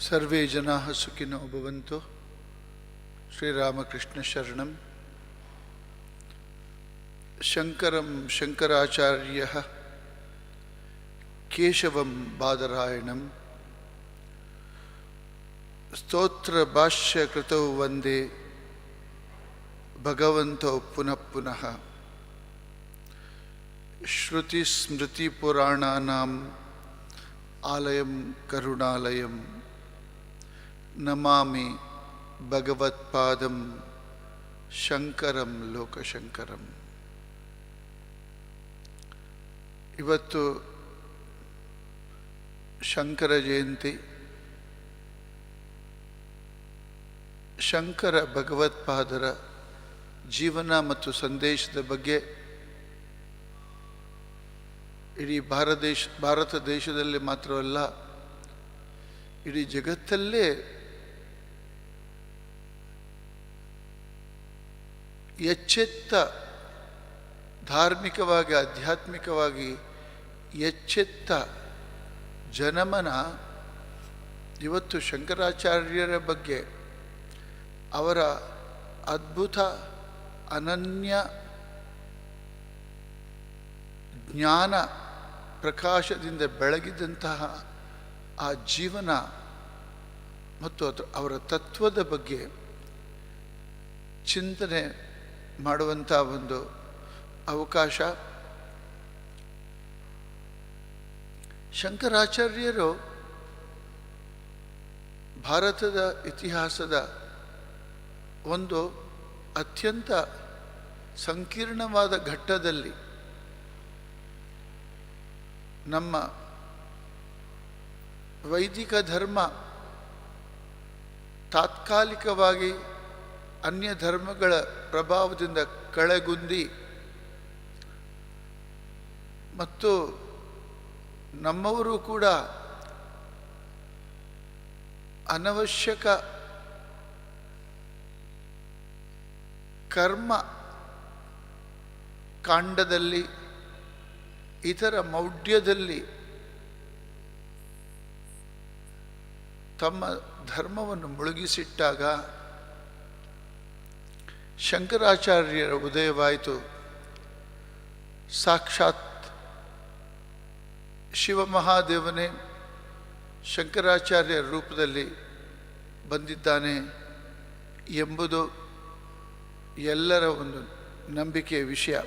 सर्वे जनाः सुखिनो भवन्तु श्रीरामकृष्णशरणं शङ्करं शङ्कराचार्यः केशवं बादरायणं स्तोत्रभाष्यकृतौ वन्दे भगवन्तौ पुनः पुनः श्रुतिस्मृतिपुराणानाम् आलयं करुणालयम् ನಮಾಮಿ ಭಗವತ್ಪಾದಂ ಶಂಕರಂ ಲೋಕಶಂಕರಂ. ಇವತ್ತು ಶಂಕರ ಜಯಂತಿ. ಶಂಕರ ಭಗವತ್ಪಾದರ ಜೀವನ ಮತ್ತು ಸಂದೇಶದ ಬಗ್ಗೆ ಇಡೀ ಭಾರತ ದೇಶ, ಭಾರತ ದೇಶದಲ್ಲಿ ಮಾತ್ರವಲ್ಲ, ಇಡೀ ಜಗತ್ತಲ್ಲೇ ಎಚ್ಚೆತ್ತ ಧಾರ್ಮಿಕವಾಗಿ, ಆಧ್ಯಾತ್ಮಿಕವಾಗಿ ಎಚ್ಚೆತ್ತ ಜನಮನ ಇವತ್ತು ಶಂಕರಾಚಾರ್ಯರ ಬಗ್ಗೆ ಅವರ ಅದ್ಭುತ, ಅನನ್ಯ ಜ್ಞಾನ ಪ್ರಕಾಶದಿಂದ ಬೆಳಗಿದಂತಹ ಆ ಜೀವನ ಮತ್ತು ಅದು ಅವರ ತತ್ವದ ಬಗ್ಗೆ ಚಿಂತನೆ ಮಾಡುವಂಥ ಒಂದು ಅವಕಾಶ. ಶಂಕರಾಚಾರ್ಯರು ಭಾರತದ ಇತಿಹಾಸದ ಒಂದು ಅತ್ಯಂತ ಸಂಕೀರ್ಣವಾದ ಘಟ್ಟದಲ್ಲಿ ನಮ್ಮ ವೈದಿಕ ಧರ್ಮ ತಾತ್ಕಾಲಿಕವಾಗಿ ಅನ್ಯ ಧರ್ಮಗಳ ಪ್ರಭಾವದಿಂದ ಕಳೆಗುಂದಿ. ಮತ್ತು ನಮ್ಮವರು ಕೂಡ ಅನವಶ್ಯಕ ಕರ್ಮ ಕಾಂಡದಲ್ಲಿ ಇತರ ಮೌಢ್ಯದಲ್ಲಿ ತಮ್ಮ ಧರ್ಮವನ್ನು ಮುಳುಗಿಸಿಟ್ಟಾಗ ಶಂಕರಾಚಾರ್ಯರ ಉದಯವಾಯಿತು. ಸಾಕ್ಷಾತ್ ಶಿವಮಹಾದೇವನೇ ಶಂಕರಾಚಾರ್ಯರ ರೂಪದಲ್ಲಿ ಬಂದಿದ್ದಾನೆ ಎಂಬುದು ಎಲ್ಲರ ಒಂದು ನಂಬಿಕೆಯ ವಿಷಯ.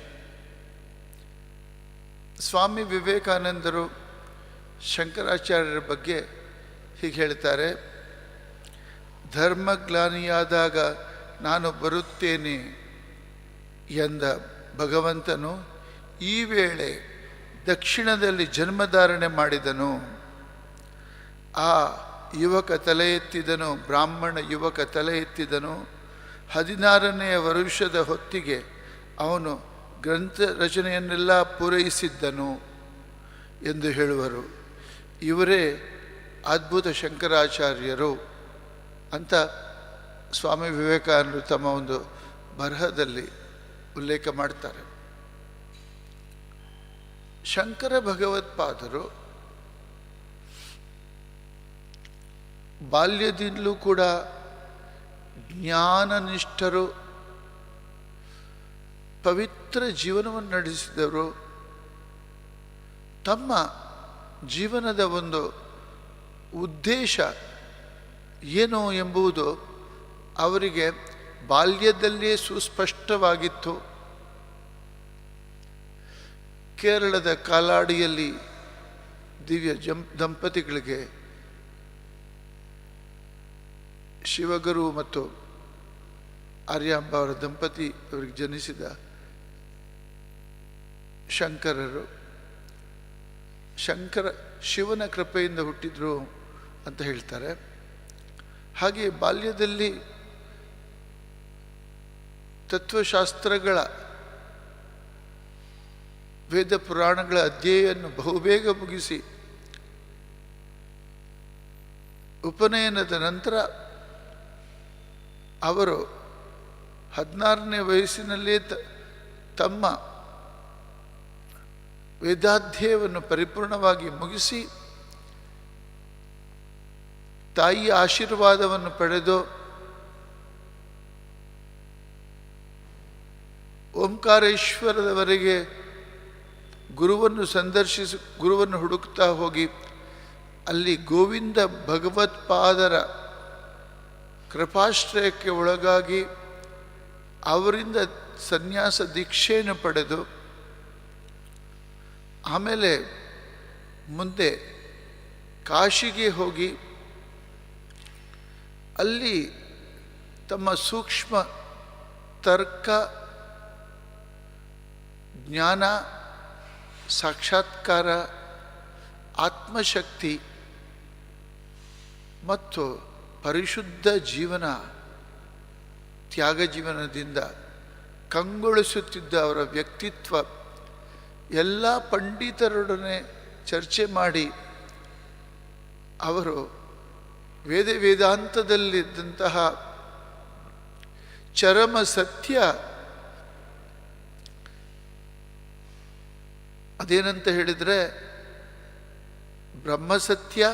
ಸ್ವಾಮಿ ವಿವೇಕಾನಂದರು ಶಂಕರಾಚಾರ್ಯರ ಬಗ್ಗೆ ಹೀಗೆ ಹೇಳ್ತಾರೆ, ಧರ್ಮಗ್ಲಾನಿಯಾದಾಗ ನಾನು ಬರುತ್ತೇನೆ ಎಂದ ಭಗವಂತನು ಈ ವೇಳೆ ದಕ್ಷಿಣದಲ್ಲಿ ಜನ್ಮಧಾರಣೆ ಮಾಡಿದನು. ಆ ಯುವಕ ತಲೆ ಎತ್ತಿದನು, ಬ್ರಾಹ್ಮಣ ಯುವಕ ತಲೆ ಎತ್ತಿದನು. ಹದಿನಾರನೆಯ ವರುಷದ ಹೊತ್ತಿಗೆ ಅವನು ಗ್ರಂಥ ರಚನೆಯನ್ನೆಲ್ಲ ಪೂರೈಸಿದ್ದನು ಎಂದು ಹೇಳುವರು. ಇವರೇ ಅದ್ಭುತ ಶಂಕರಾಚಾರ್ಯರು ಅಂತ ಸ್ವಾಮಿ ವಿವೇಕಾನಂದರು ತಮ್ಮ ಒಂದು ಬರಹದಲ್ಲಿ ಉಲ್ಲೇಖ ಮಾಡ್ತಾರೆ. ಶಂಕರ ಭಗವತ್ಪಾದರು ಬಾಲ್ಯದಿಂದಲೂ ಕೂಡ ಜ್ಞಾನನಿಷ್ಠರು, ಪವಿತ್ರ ಜೀವನವನ್ನು ನಡೆಸಿದವರು. ತಮ್ಮ ಜೀವನದ ಒಂದು ಉದ್ದೇಶ ಏನು ಎಂಬುದು ಅವರಿಗೆ ಬಾಲ್ಯದಲ್ಲಿಯೇ ಸುಸ್ಪಷ್ಟವಾಗಿತ್ತು. ಕೇರಳದ ಕಾಲಾಡಿಯಲ್ಲಿ ದಿವ್ಯ ಜಂ, ದಂಪತಿಗಳಿಗೆ ಶಿವಗುರು ಮತ್ತು ಆರ್ಯಾಂಬ ಅವರ ದಂಪತಿ ಅವರಿಗೆ ಜನಿಸಿದ ಶಂಕರರು. ಶಂಕರ ಶಿವನ ಕೃಪೆಯಿಂದ ಹುಟ್ಟಿದ್ರು ಅಂತ ಹೇಳ್ತಾರೆ. ಹಾಗೆ ಬಾಲ್ಯದಲ್ಲಿ ತತ್ವಶಾಸ್ತ್ರಗಳ ವೇದ ಪುರಾಣಗಳ ಅಧ್ಯಯನ ಬಹುಬೇಗ ಮುಗಿಸಿ ಉಪನಯನದ ನಂತರ ಅವರು ಹದಿನಾರನೇ ವಯಸ್ಸಿನಲ್ಲೇ ತಮ್ಮ ವೇದಾಧ್ಯಯವನ್ನು ಪರಿಪೂರ್ಣವಾಗಿ ಮುಗಿಸಿ ತಾಯಿಯ ಆಶೀರ್ವಾದವನ್ನು ಪಡೆದು ಓಂಕಾರೇಶ್ವರದವರೆಗೆ ಗುರುವನ್ನು ಸಂದರ್ಶಿಸಿ, ಗುರುವನ್ನು ಹುಡುಕ್ತಾ ಹೋಗಿ, ಅಲ್ಲಿ ಗೋವಿಂದ ಭಗವತ್ಪಾದರ ಕೃಪಾಶ್ರಯಕ್ಕೆ ಒಳಗಾಗಿ ಅವರಿಂದ ಸನ್ಯಾಸ ದೀಕ್ಷೆಯನ್ನು ಪಡೆದು, ಆಮೇಲೆ ಮುಂದೆ ಕಾಶಿಗೆ ಹೋಗಿ, ಅಲ್ಲಿ ತಮ್ಮ ಸೂಕ್ಷ್ಮ ತರ್ಕ ಜ್ಞಾನ, ಸಾಕ್ಷಾತ್ಕಾರ, ಆತ್ಮಶಕ್ತಿ ಮತ್ತು ಪರಿಶುದ್ಧ ಜೀವನ, ತ್ಯಾಗ ಜೀವನದಿಂದ ಕಂಗೊಳಿಸುತ್ತಿದ್ದ ಅವರ ವ್ಯಕ್ತಿತ್ವ, ಎಲ್ಲ ಪಂಡಿತರೊಡನೆ ಚರ್ಚೆ ಮಾಡಿ ಅವರು ವೇದ ವೇದಾಂತದಲ್ಲಿದ್ದಂತಹ ಚರಮ ಸತ್ಯ ಅದೇನಂತ ಹೇಳಿದರೆ, ಬ್ರಹ್ಮಸತ್ಯ,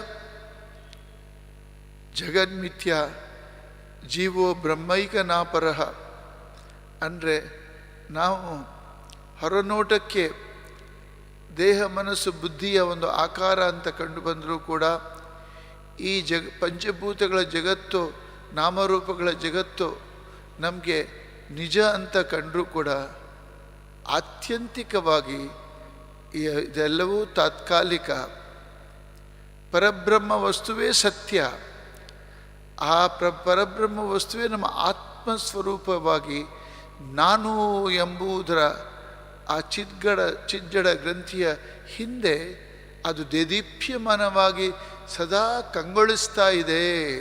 ಜಗನ್ಮಿಥ್ಯ, ಜೀವೋ ಬ್ರಹ್ಮೈಕ ನಾಪರಹ ಅಂದರೆ ನಾವು ಹೊರನೋಟಕ್ಕೆ ದೇಹ, ಮನಸ್ಸು, ಬುದ್ಧಿಯ ಒಂದು ಆಕಾರ ಅಂತ ಕಂಡು ಬಂದರೂ ಕೂಡ ಈ ಜಗ, ಪಂಚಭೂತಗಳ ಜಗತ್ತು, ನಾಮರೂಪಗಳ ಜಗತ್ತು ನಮಗೆ ನಿಜ ಅಂತ ಕಂಡರೂ ಕೂಡ ಆತ್ಯಂತಿಕವಾಗಿ ಇದೆಲ್ಲವೂ ತಾತ್ಕಾಲಿಕ. ಪರಬ್ರಹ್ಮ ವಸ್ತುವೇ ಸತ್ಯ. ಆ ಪ್ರ ಪರಬ್ರಹ್ಮ ವಸ್ತುವೇ ನಮ್ಮ ಆತ್ಮಸ್ವರೂಪವಾಗಿ ನಾನು ಎಂಬುದರ ಆ ಚಿದ್ಗಡ, ಚಿಜ್ಜಡ ಗ್ರಂಥಿಯ ಹಿಂದೆ ಅದು ದೇದೀಪ್ಯಮಾನವಾಗಿ ಸದಾ ಕಂಗೊಳಿಸ್ತಾ ಇದೆ.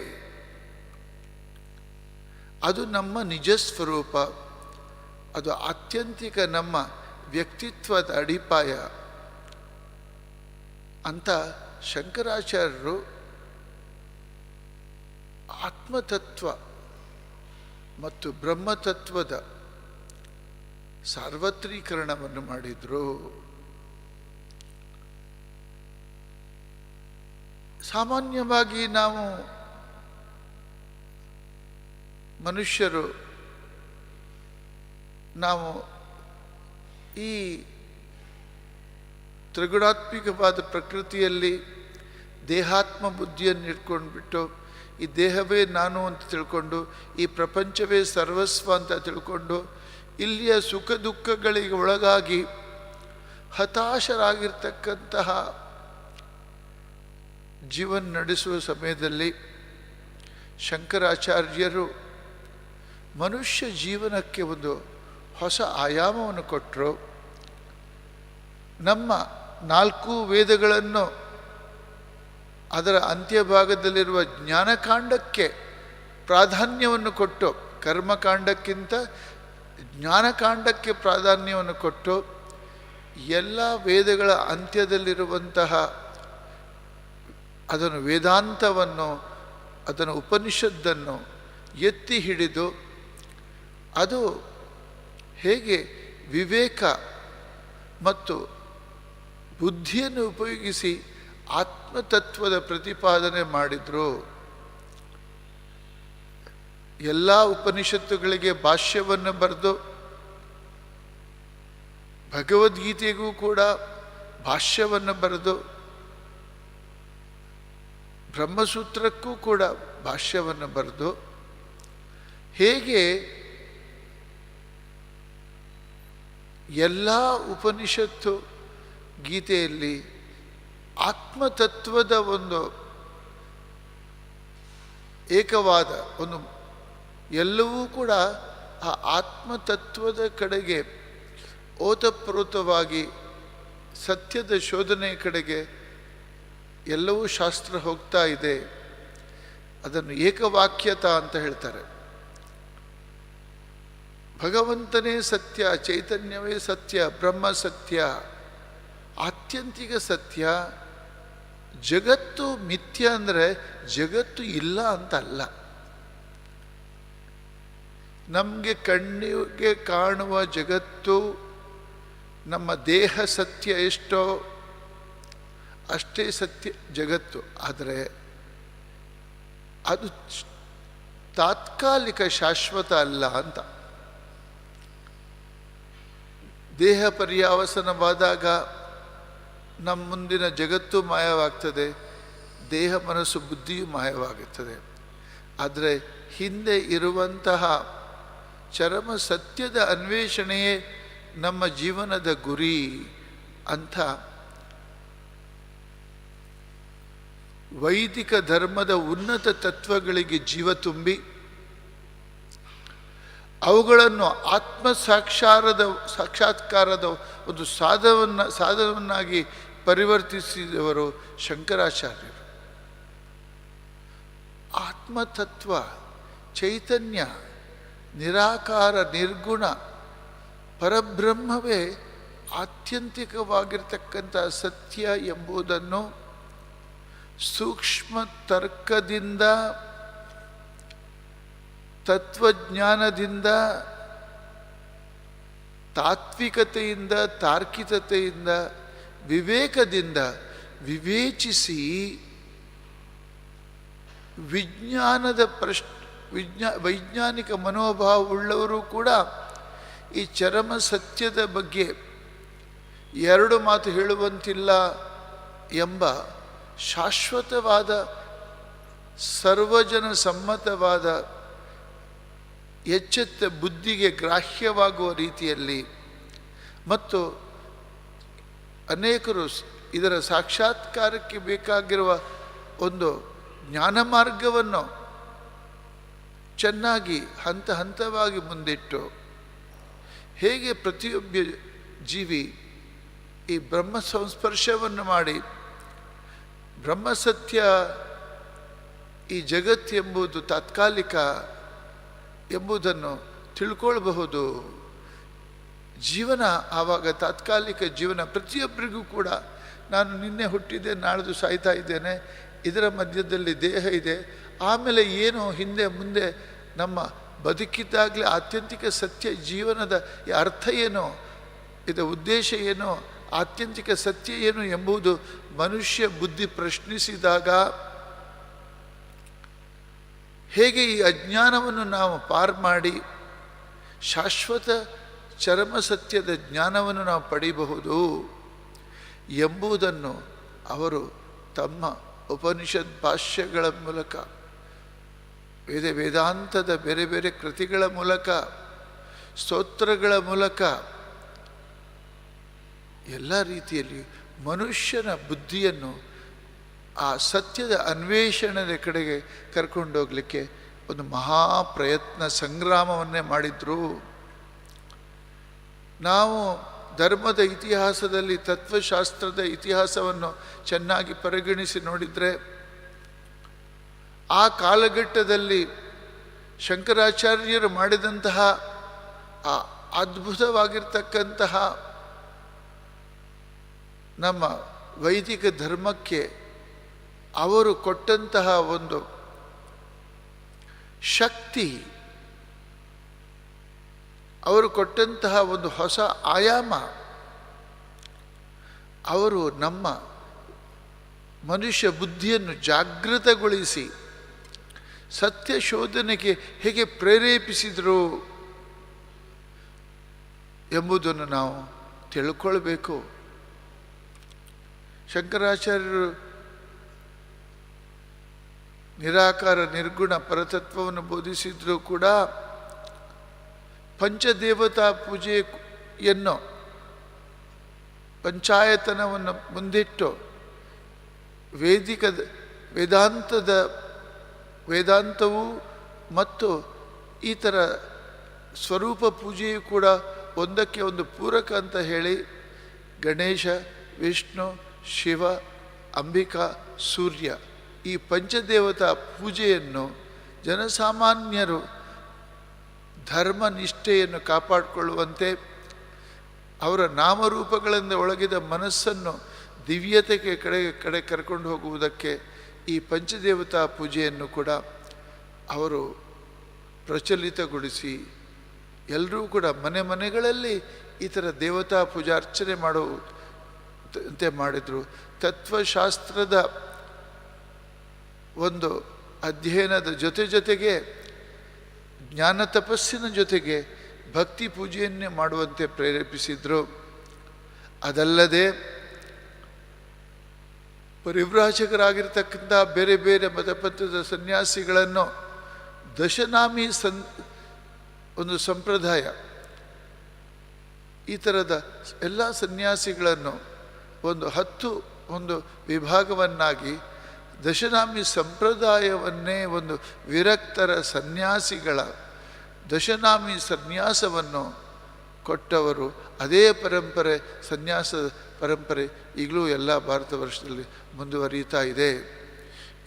ಅದು ನಮ್ಮ ನಿಜ ಸ್ವರೂಪ ಅದು ಆತ್ಯಂತಿಕ ನಮ್ಮ ವ್ಯಕ್ತಿತ್ವದ ಅಡಿಪಾಯ ಅಂತ ಶಂಕರಾಚಾರ್ಯರು ಆತ್ಮತತ್ವ ಮತ್ತು ಬ್ರಹ್ಮತತ್ವದ ಸಾರ್ವತ್ರೀಕರಣವನ್ನು ಮಾಡಿದರು. ಸಾಮಾನ್ಯವಾಗಿ ನಾವು ಮನುಷ್ಯರು ನಾವು ಈ ತ್ರಿಗುಣಾತ್ಮಿಕವಾದ ಪ್ರಕೃತಿಯಲ್ಲಿ ದೇಹಾತ್ಮ ಬುದ್ಧಿಯನ್ನು ಇಟ್ಕೊಂಡ್ಬಿಟ್ಟು ಈ ದೇಹವೇ ನಾನು ಅಂತ ತಿಳ್ಕೊಂಡು, ಈ ಪ್ರಪಂಚವೇ ಸರ್ವಸ್ವ ಅಂತ ತಿಳ್ಕೊಂಡು, ಇಲ್ಲಿಯ ಸುಖ ದುಃಖಗಳಿಗೆ ಒಳಗಾಗಿ ಹತಾಶರಾಗಿರ್ತಕ್ಕಂತಹ ಜೀವನ ನಡೆಸುವ ಸಮಯದಲ್ಲಿ ಶಂಕರಾಚಾರ್ಯರು ಮನುಷ್ಯ ಜೀವನಕ್ಕೆ ಒಂದು ಹೊಸ ಆಯಾಮವನ್ನು ಕೊಟ್ಟರು. ನಮ್ಮ ನಾಲ್ಕು ವೇದಗಳನ್ನು ಅದರ ಅಂತ್ಯಭಾಗದಲ್ಲಿರುವ ಜ್ಞಾನಕಾಂಡಕ್ಕೆ ಪ್ರಾಧಾನ್ಯವನ್ನು ಕೊಟ್ಟು, ಕರ್ಮಕಾಂಡಕ್ಕಿಂತ ಜ್ಞಾನಕಾಂಡಕ್ಕೆ ಪ್ರಾಧಾನ್ಯವನ್ನು ಕೊಟ್ಟು, ಎಲ್ಲ ವೇದಗಳ ಅಂತ್ಯದಲ್ಲಿರುವಂತಹ ಅದನ್ನು ವೇದಾಂತವನ್ನು, ಅದನ್ನು ಉಪನಿಷದ್ದನ್ನು ಎತ್ತಿ ಹಿಡಿದು, ಅದು ಹೇಗೆ ವಿವೇಕ ಮತ್ತು ಬುದ್ಧಿಯನ್ನು ಉಪಯೋಗಿಸಿ ಆತ್ಮತತ್ವದ ಪ್ರತಿಪಾದನೆ ಮಾಡಿದರು. ಎಲ್ಲ ಉಪನಿಷತ್ತುಗಳಿಗೆ ಭಾಷ್ಯವನ್ನು ಬರೆದು, ಭಗವದ್ಗೀತೆಗೂ ಕೂಡ ಭಾಷ್ಯವನ್ನು ಬರೆದು, ಬ್ರಹ್ಮಸೂತ್ರಕ್ಕೂ ಕೂಡ ಭಾಷ್ಯವನ್ನು ಬರೆದು, ಹೇಗೆ ಎಲ್ಲ ಉಪನಿಷತ್ತು ಗೀತೆಯಲ್ಲಿ ಆತ್ಮತತ್ವದ ಒಂದು ಏಕವಾದ ಒಂದು ಎಲ್ಲವೂ ಕೂಡ ಆ ಆತ್ಮತತ್ವದ ಕಡೆಗೆ ಓತಪ್ರೋತವಾಗಿ ಸತ್ಯದ ಶೋಧನೆ ಕಡೆಗೆ ಎಲ್ಲವೂ ಶಾಸ್ತ್ರ ಹೋಗ್ತಾ ಇದೆ. ಅದನ್ನು ಏಕವಾಕ್ಯತ ಅಂತ ಹೇಳ್ತಾರೆ. ಭಗವಂತನೇ ಸತ್ಯ, ಚೈತನ್ಯವೇ ಸತ್ಯ, ಬ್ರಹ್ಮ ಸತ್ಯ. ಆತ್ಯಂತಿಕ ಸತ್ಯ, ಜಗತ್ತು ಮಿಥ್ಯ ಅಂದರೆ ಜಗತ್ತು ಇಲ್ಲ ಅಂತ ಅಲ್ಲ ನಮಗೆ ಕಣ್ಣಿಗೆ ಕಾಣುವ ಜಗತ್ತು, ನಮ್ಮ ದೇಹ ಸತ್ಯ ಎಷ್ಟೋ, ಅಷ್ಟೇ ಸತ್ಯ ಜಗತ್ತು. ಆದರೆ ಅದು ತಾತ್ಕಾಲಿಕ ಶಾಶ್ವತ ಅಲ್ಲ ಅಂತ. ದೇಹ ಪರ್ಯಾವಸನವಾದಾಗ ನಮ್ಮ ಮುಂದಿನ ಜಗತ್ತು ಮಾಯವಾಗ್ತದೆ, ದೇಹ ಮನಸ್ಸು ಬುದ್ಧಿಯು ಮಾಯವಾಗುತ್ತದೆ. ಆದರೆ ಹಿಂದೆ ಇರುವಂತಹ ಚರಮ ಸತ್ಯದ ಅನ್ವೇಷಣೆಯೇ ನಮ್ಮ ಜೀವನದ ಗುರಿ ಅಂಥ ವೈದಿಕ ಧರ್ಮದ ಉನ್ನತ ತತ್ವಗಳಿಗೆ ಜೀವ ತುಂಬಿ, ಅವುಗಳನ್ನು ಆತ್ಮ ಸಾಕ್ಷಾರದ ಸಾಕ್ಷಾತ್ಕಾರದ ಒಂದು ಸಾಧವನ್ನು, ಸಾಧನವನ್ನಾಗಿ ಪರಿವರ್ತಿಸಿದವರು ಶಂಕರಾಚಾರ್ಯರು. ಆತ್ಮತತ್ವ, ಚೈತನ್ಯ, ನಿರಾಕಾರ, ನಿರ್ಗುಣ, ಪರಬ್ರಹ್ಮವೇ ಆತ್ಯಂತಿಕವಾಗಿರ್ತಕ್ಕಂಥ ಸತ್ಯ ಎಂಬುದನ್ನು ಸೂಕ್ಷ್ಮ ತರ್ಕದಿಂದ, ತತ್ವಜ್ಞಾನದಿಂದ, ತಾತ್ವಿಕತೆಯಿಂದ, ತಾರ್ಕಿಕತೆಯಿಂದ ವಿವೇಕದಿಂದ ವಿವೇಚಿಸಿ ವಿಜ್ಞಾನದ ಪ್ರಶ್, ವಿಜ್ಞಾ, ವೈಜ್ಞಾನಿಕ ಮನೋಭಾವವುಳ್ಳವರು ಕೂಡ ಈ ಚರಮ ಸತ್ಯದ ಬಗ್ಗೆ ಎರಡು ಮಾತು ಹೇಳುವಂತಿಲ್ಲ ಎಂಬ ಶಾಶ್ವತವಾದ ಸರ್ವಜನ ಸಮ್ಮತವಾದ ಎಚ್ಚೆತ್ತ ಬುದ್ಧಿಗೆ ಗ್ರಾಹ್ಯವಾಗುವ ರೀತಿಯಲ್ಲಿ ಮತ್ತು ಅನೇಕರು ಇದರ ಸಾಕ್ಷಾತ್ಕಾರಕ್ಕೆ ಬೇಕಾಗಿರುವ ಒಂದು ಜ್ಞಾನ ಮಾರ್ಗವನ್ನು ಚೆನ್ನಾಗಿ ಹಂತ ಹಂತವಾಗಿ ಮುಂದಿಟ್ಟು ಹೇಗೆ ಪ್ರತಿಯೊಬ್ಬ ಜೀವಿ ಈ ಬ್ರಹ್ಮ ಸಂಸ್ಪರ್ಶವನ್ನು ಮಾಡಿ ಬ್ರಹ್ಮಸತ್ಯ ಈ ಜಗತ್ತು ಎಂಬುದು ತಾತ್ಕಾಲಿಕ ಎಂಬುದನ್ನು ತಿಳ್ಕೊಳ್ಬಹುದು. ಜೀವನ ಆವಾಗ ತಾತ್ಕಾಲಿಕ ಜೀವನ ಪ್ರತಿಯೊಬ್ಬರಿಗೂ ಕೂಡ ನಾನು ನಿನ್ನೆ ಹುಟ್ಟಿದ್ದೆ, ನಾಳೆದು ಸಾಯ್ತಾ ಇದ್ದೇನೆ, ಇದರ ಮಧ್ಯದಲ್ಲಿ ದೇಹ ಇದೆ. ಆಮೇಲೆ ಏನು ಹಿಂದೆ ಮುಂದೆ ನಮ್ಮ ಬದುಕಿದ್ದಾಗಲೇ ಆತ್ಯಂತಿಕ ಸತ್ಯ ಜೀವನದ ಅರ್ಥ ಏನು, ಇದರ ಉದ್ದೇಶ ಏನು, ಆತ್ಯಂತಿಕ ಸತ್ಯ ಏನು ಎಂಬುದು ಮನುಷ್ಯ ಬುದ್ಧಿ ಪ್ರಶ್ನಿಸಿದಾಗ ಹೇಗೆ ಈ ಅಜ್ಞಾನವನ್ನು ನಾವು ಪಾರ್ ಮಾಡಿ ಶಾಶ್ವತ ಚರಮ ಸತ್ಯದ ಜ್ಞಾನವನ್ನು ನಾವು ಪಡೆಯಬಹುದು ಎಂಬುದನ್ನು ಅವರು ತಮ್ಮ ಉಪನಿಷತ್ ಭಾಷ್ಯಗಳ ಮೂಲಕ, ವೇದ ವೇದಾಂತದ ಬೇರೆ ಬೇರೆ ಕೃತಿಗಳ ಮೂಲಕ, ಸ್ತೋತ್ರಗಳ ಮೂಲಕ ಎಲ್ಲ ರೀತಿಯಲ್ಲಿ ಮನುಷ್ಯನ ಬುದ್ಧಿಯನ್ನು ಆ ಸತ್ಯದ ಅನ್ವೇಷಣೆಯ ಕಡೆಗೆ ಕರ್ಕೊಂಡೋಗಲಿಕ್ಕೆ ಒಂದು ಮಹಾ ಪ್ರಯತ್ನ ಸಂಗ್ರಾಮವನ್ನೇ ಮಾಡಿದ್ರು. ನಾವು ಧರ್ಮದ ಇತಿಹಾಸದಲ್ಲಿ ತತ್ವಶಾಸ್ತ್ರದ ಇತಿಹಾಸವನ್ನು ಚೆನ್ನಾಗಿ ಪರಿಗಣಿಸಿ ನೋಡಿದರೆ ಆ ಕಾಲಘಟ್ಟದಲ್ಲಿ ಶಂಕರಾಚಾರ್ಯರು ಮಾಡಿದಂತಹ ಆ ಅದ್ಭುತವಾಗಿರ್ತಕ್ಕಂತಹ ನಮ್ಮ ವೈದಿಕ ಧರ್ಮಕ್ಕೆ ಅವರು ಕೊಟ್ಟಂತಹ ಒಂದು ಶಕ್ತಿ ಅವರು ಕೊಟ್ಟಂತಹ ಒಂದು ಹೊಸ ಆಯಾಮ, ಅವರು ನಮ್ಮ ಮನುಷ್ಯ ಬುದ್ಧಿಯನ್ನು ಜಾಗೃತಗೊಳಿಸಿ ಸತ್ಯ ಶೋಧನೆಗೆ ಹೇಗೆ ಪ್ರೇರೇಪಿಸಿದರು ಎಂಬುದನ್ನು ನಾವು ತಿಳ್ಕೊಳ್ಬೇಕು. ಶಂಕರಾಚಾರ್ಯರು ನಿರಾಕಾರ ನಿರ್ಗುಣ ಪರತತ್ವವನ್ನು ಬೋಧಿಸಿದ್ರು ಕೂಡ ಪಂಚದೇವತಾ ಪೂಜೆಯನ್ನು ಪಂಚಾಯತನವನ್ನು ಮುಂದಿಟ್ಟು ವೇದಿಕ ವೇದಾಂತದ ವೇದಾಂತವು ಮತ್ತು ಈ ಥರ ಸ್ವರೂಪ ಪೂಜೆಯೂ ಕೂಡ ಒಂದಕ್ಕೆ ಒಂದು ಪೂರಕ ಅಂತ ಹೇಳಿ ಗಣೇಶ, ವಿಷ್ಣು, ಶಿವ, ಅಂಬಿಕಾ, ಸೂರ್ಯ ಈ ಪಂಚದೇವತಾ ಪೂಜೆಯನ್ನು ಜನಸಾಮಾನ್ಯರು ಧರ್ಮ ನಿಷ್ಠೆಯನ್ನು ಕಾಪಾಡಿಕೊಳ್ಳುವಂತೆ ಅವರ ನಾಮರೂಪಗಳಿಂದ ಒಳಗಿದ ಮನಸ್ಸನ್ನು ದಿವ್ಯತೆಗೆ ಕಡೆ ಕಡೆ ಕರ್ಕೊಂಡು ಹೋಗುವುದಕ್ಕೆ ಈ ಪಂಚದೇವತಾ ಪೂಜೆಯನ್ನು ಕೂಡ ಅವರು ಪ್ರಚಲಿತಗೊಳಿಸಿ ಎಲ್ಲರೂ ಕೂಡ ಮನೆ ಮನೆಗಳಲ್ಲಿ ಈ ಥರ ದೇವತಾ ಪೂಜಾರ್ಚನೆ ಮಾಡುವಂತೆ ಮಾಡಿದರು. ತತ್ವಶಾಸ್ತ್ರದ ಒಂದು ಅಧ್ಯಯನದ ಜೊತೆ ಜೊತೆಗೆ ಜ್ಞಾನ ತಪಸ್ಸಿನ ಜೊತೆಗೆ ಭಕ್ತಿ ಪೂಜೆಯನ್ನೇ ಮಾಡುವಂತೆ ಪ್ರೇರೇಪಿಸಿದರು. ಅದಲ್ಲದೆ ಪರಿವ್ರಾಜಕರಾಗಿರ್ತಕ್ಕಂಥ ಬೇರೆ ಬೇರೆ ಮತಪಂಥದ ಸನ್ಯಾಸಿಗಳನ್ನು ದಶನಾಮಿ ಸನ್ ಒಂದು ಸಂಪ್ರದಾಯ, ಈ ಥರದ ಎಲ್ಲ ಸನ್ಯಾಸಿಗಳನ್ನು ಒಂದು ಹತ್ತು ಒಂದು ವಿಭಾಗವನ್ನಾಗಿ ದಶನಾಮಿ ಸಂಪ್ರದಾಯವನ್ನೇ ಒಂದು ವಿರಕ್ತರ ಸನ್ಯಾಸಿಗಳ ದಶನಾಮಿ ಸನ್ಯಾಸವನ್ನು ಕೊಟ್ಟವರು ಅದೇ ಪರಂಪರೆ ಸನ್ಯಾಸ ಪರಂಪರೆ ಈಗಲೂ ಎಲ್ಲ ಭಾರತ ವರ್ಷದಲ್ಲಿ ಮುಂದುವರಿಯುತ್ತಾ ಇದೆ.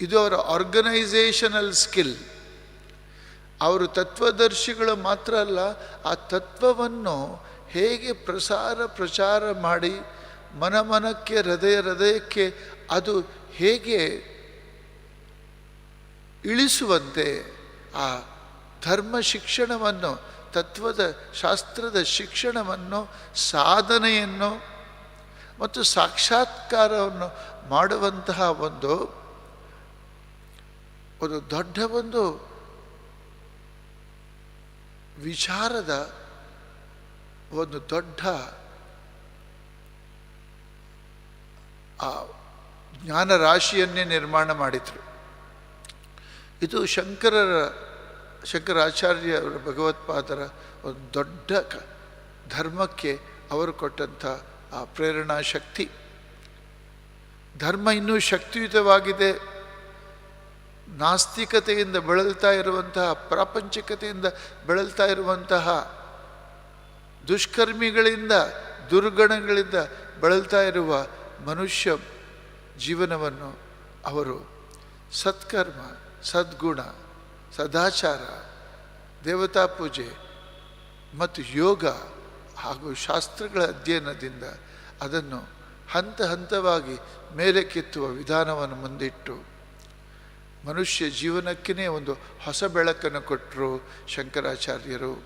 ಇದು ಅವರ ಆರ್ಗನೈಸೇಷನಲ್ ಸ್ಕಿಲ್ ಅವರು ತತ್ವದರ್ಶಿಗಳು ಮಾತ್ರ ಅಲ್ಲ, ಆ ತತ್ವವನ್ನು ಹೇಗೆ ಪ್ರಸಾರ ಪ್ರಚಾರ ಮಾಡಿ ಮನಮನಕ್ಕೆ, ಹೃದಯ ಹೃದಯಕ್ಕೆ ಅದು ಹೇಗೆ ಇಳಿಸುವಂತೆ ಆ ಧರ್ಮ ಶಿಕ್ಷಣವನ್ನು, ತತ್ವದ, ಶಾಸ್ತ್ರದ ಶಿಕ್ಷಣವನ್ನು, ಸಾಧನೆಯನ್ನು ಮತ್ತು ಸಾಕ್ಷಾತ್ಕಾರವನ್ನು ಮಾಡುವಂತಹ ಒಂದು ಒಂದು ದೊಡ್ಡ ಒಂದು ವಿಚಾರದ ಒಂದು ದೊಡ್ಡ ಆ ಜ್ಞಾನ ರಾಶಿಯನ್ನೇ ನಿರ್ಮಾಣ ಮಾಡಿದರು. ಇದು ಶಂಕರರ ಶಂಕರಾಚಾರ್ಯವರ ಭಗವತ್ಪಾದರ ಒಂದು ದೊಡ್ಡ ಧರ್ಮಕ್ಕೆ ಅವರು ಕೊಟ್ಟಂಥ ಆ ಪ್ರೇರಣಾ ಶಕ್ತಿ. ಧರ್ಮ ಇನ್ನೂ ಶಕ್ತಿಯುತವಾಗಿದೆ. ನಾಸ್ತಿಕತೆಯಿಂದ ಬಳಲ್ತಾ ಇರುವಂತಹ, ಪ್ರಾಪಂಚಿಕತೆಯಿಂದ ಬಳಲ್ತಾ ಇರುವಂತಹ, ದುಷ್ಕರ್ಮಿಗಳಿಂದ, ದುರ್ಗಣಗಳಿಂದ ಬಳಲ್ತಾ ಇರುವ ಮನುಷ್ಯ ಜೀವನವನ್ನು ಅವರು ಸತ್ಕರ್ಮ ಸದ್ಗುಣ, ಸದಾಚಾರ, ದೇವತಾ ಪೂಜೆ ಮತ್ತು ಯೋಗ ಹಾಗೂ ಶಾಸ್ತ್ರಗಳ ಅಧ್ಯಯನದಿಂದ ಅದನ್ನು ಹಂತ ಹಂತವಾಗಿ ಮೇಲೆ ಕೆತ್ತುವ ವಿಧಾನವನ್ನು ಮುಂದಿಟ್ಟು ಮನುಷ್ಯ ಜೀವನಕ್ಕೇ ಒಂದು ಹೊಸ ಬೆಳಕನ್ನು ಕೊಟ್ಟರು ಶಂಕರಾಚಾರ್ಯರು.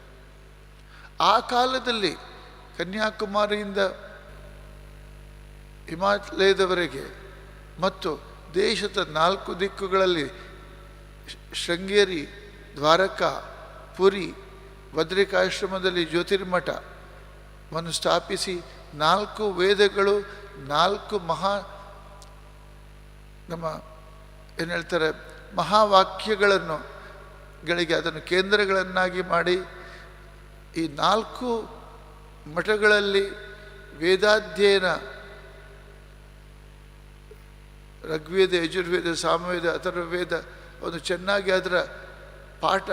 ಆ ಕಾಲದಲ್ಲಿ ಕನ್ಯಾಕುಮಾರಿಯಿಂದ ಹಿಮಾಲಯದವರೆಗೆ ಮತ್ತು ದೇಶದ ನಾಲ್ಕು ದಿಕ್ಕುಗಳಲ್ಲಿ ಶೃಂಗೇರಿ, ದ್ವಾರಕಾ, ಪುರಿ ಬದ್ರಿಕಾಶ್ರಮದಲ್ಲಿ ಜ್ಯೋತಿರ್ಮಠವನ್ನು ಸ್ಥಾಪಿಸಿ ನಾಲ್ಕು ವೇದಗಳು, ನಾಲ್ಕು ಮಹಾ ನಮ್ಮ ಏನು ಹೇಳ್ತಾರೆ, ಮಹಾವಾಕ್ಯಗಳನ್ನು ಗಳಿಗೆ ಅದನ್ನು ಕೇಂದ್ರಗಳನ್ನಾಗಿ ಮಾಡಿ ಈ ನಾಲ್ಕು ಮಠಗಳಲ್ಲಿ ವೇದಾಧ್ಯಯನ ಋಗ್ವೇದ, ಯಜುರ್ವೇದ, ಸಾಮವೇದ, ಅಥರ್ವವೇದ ಒಂದು ಚೆನ್ನಾಗಿ ಅದರ ಪಾಠ,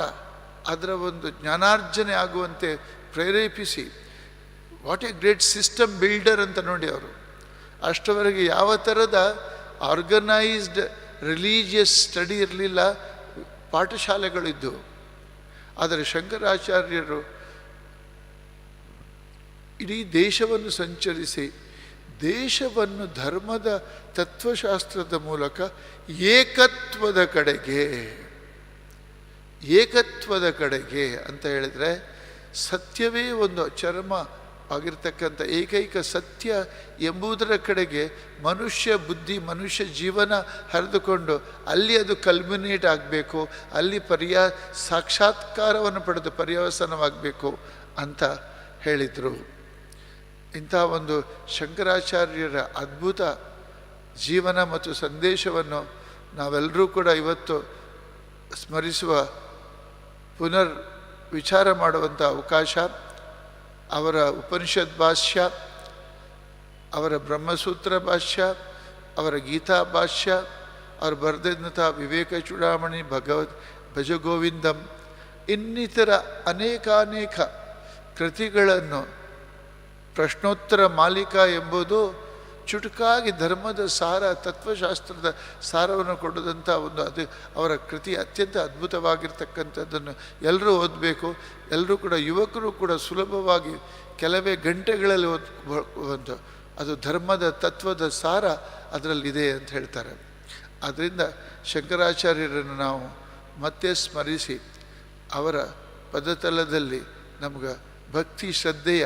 ಅದರ ಒಂದು ಜ್ಞಾನಾರ್ಜನೆ ಆಗುವಂತೆ ಪ್ರೇರೇಪಿಸಿ. What a great system builder ಅಂತ ನೋಡಿ ಅವರು. ಅಷ್ಟವರೆಗೆ ಯಾವ ಥರದ ಆರ್ಗನೈಸ್ಡ್ ರಿಲೀಜಿಯಸ್ ಸ್ಟಡಿ ಇರಲಿಲ್ಲ ಪಾಠಶಾಲೆಗಳಿದ್ದವು ಆದರೆ ಶಂಕರಾಚಾರ್ಯರು ಇಡೀ ದೇಶವನ್ನು ಸಂಚರಿಸಿ ದೇಶವನ್ನು ಧರ್ಮದ ತತ್ವಶಾಸ್ತ್ರದ ಮೂಲಕ ಏಕತ್ವದ ಕಡೆಗೆ ಏಕತ್ವದ ಕಡೆಗೆ ಅಂತ ಹೇಳಿದರೆ ಸತ್ಯವೇ ಒಂದು ಚರ್ಮ ಆಗಿರ್ತಕ್ಕಂಥ ಏಕೈಕ ಸತ್ಯ ಎಂಬುದರ ಕಡೆಗೆ ಮನುಷ್ಯ ಬುದ್ಧಿ, ಮನುಷ್ಯ ಜೀವನ ಹರಿದುಕೊಂಡು ಅಲ್ಲಿ ಅದು ಕಲ್ಮಿನೇಟ್ ಆಗಬೇಕು, ಅಲ್ಲಿ ಪರ್ಯಾ ಸಾಕ್ಷಾತ್ಕಾರವನ್ನು ಪಡೆದು ಪರ್ಯವಸನವಾಗಬೇಕು ಅಂತ ಹೇಳಿದರು. ಇಂಥ ಒಂದು ಶಂಕರಾಚಾರ್ಯರ ಅದ್ಭುತ ಜೀವನ ಮತ್ತು ಸಂದೇಶವನ್ನು ನಾವೆಲ್ಲರೂ ಕೂಡ ಇವತ್ತು ಸ್ಮರಿಸುವ ಪುನರ್ ವಿಚಾರ ಮಾಡುವಂಥ ಅವಕಾಶ, ಅವರ ಉಪನಿಷತ್ ಭಾಷ್ಯ, ಅವರ ಬ್ರಹ್ಮಸೂತ್ರ ಭಾಷ್ಯ, ಅವರ ಗೀತಾ ಭಾಷ್ಯ, ಅವರು ಬರೆದಂಥ ವಿವೇಕ ಚೂಡಾಮಣಿ, ಭಗವದ್ ಭಜಗೋವಿಂದಂ, ಇನ್ನಿತರ ಅನೇಕಾನೇಕ ಕೃತಿಗಳನ್ನು ಪ್ರಶ್ನೋತ್ತರ ಮಾಲೀಕ ಎಂಬುದು ಚುಟುಕಾಗಿ ಧರ್ಮದ ಸಾರ, ತತ್ವಶಾಸ್ತ್ರದ ಸಾರವನ್ನು ಕೊಡದಂಥ ಒಂದು ಅದು ಅವರ ಕೃತಿ ಅತ್ಯಂತ ಅದ್ಭುತವಾಗಿರ್ತಕ್ಕಂಥದ್ದನ್ನು ಎಲ್ಲರೂ ಓದಬೇಕು. ಎಲ್ಲರೂ ಕೂಡ ಯುವಕರು ಕೂಡ ಸುಲಭವಾಗಿ ಕೆಲವೇ ಗಂಟೆಗಳಲ್ಲಿ ಓದ್ ಅದು ಧರ್ಮದ, ತತ್ವದ ಸಾರ ಅದರಲ್ಲಿದೆ ಅಂತ ಹೇಳ್ತಾರೆ. ಆದ್ದರಿಂದ ಶಂಕರಾಚಾರ್ಯರನ್ನು ನಾವು ಮತ್ತೆ ಸ್ಮರಿಸಿ ಅವರ ಪದತಲದಲ್ಲಿ ನಮ್ಗೆ ಭಕ್ತಿ ಶ್ರದ್ಧೆಯ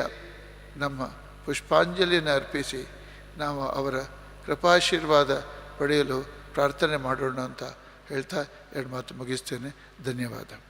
ನಮ್ಮ ಪುಷ್ಪಾಂಜಲಿಯನ್ನು ಅರ್ಪಿಸಿ ನಾವು ಅವರ ಕೃಪಾಶೀರ್ವಾದ ಪಡೆಯಲು ಪ್ರಾರ್ಥನೆ ಮಾಡೋಣ ಅಂತ ಹೇಳ್ತಾ ಎರಡು ಮಾತು ಮುಗಿಸ್ತೇನೆ. ಧನ್ಯವಾದ.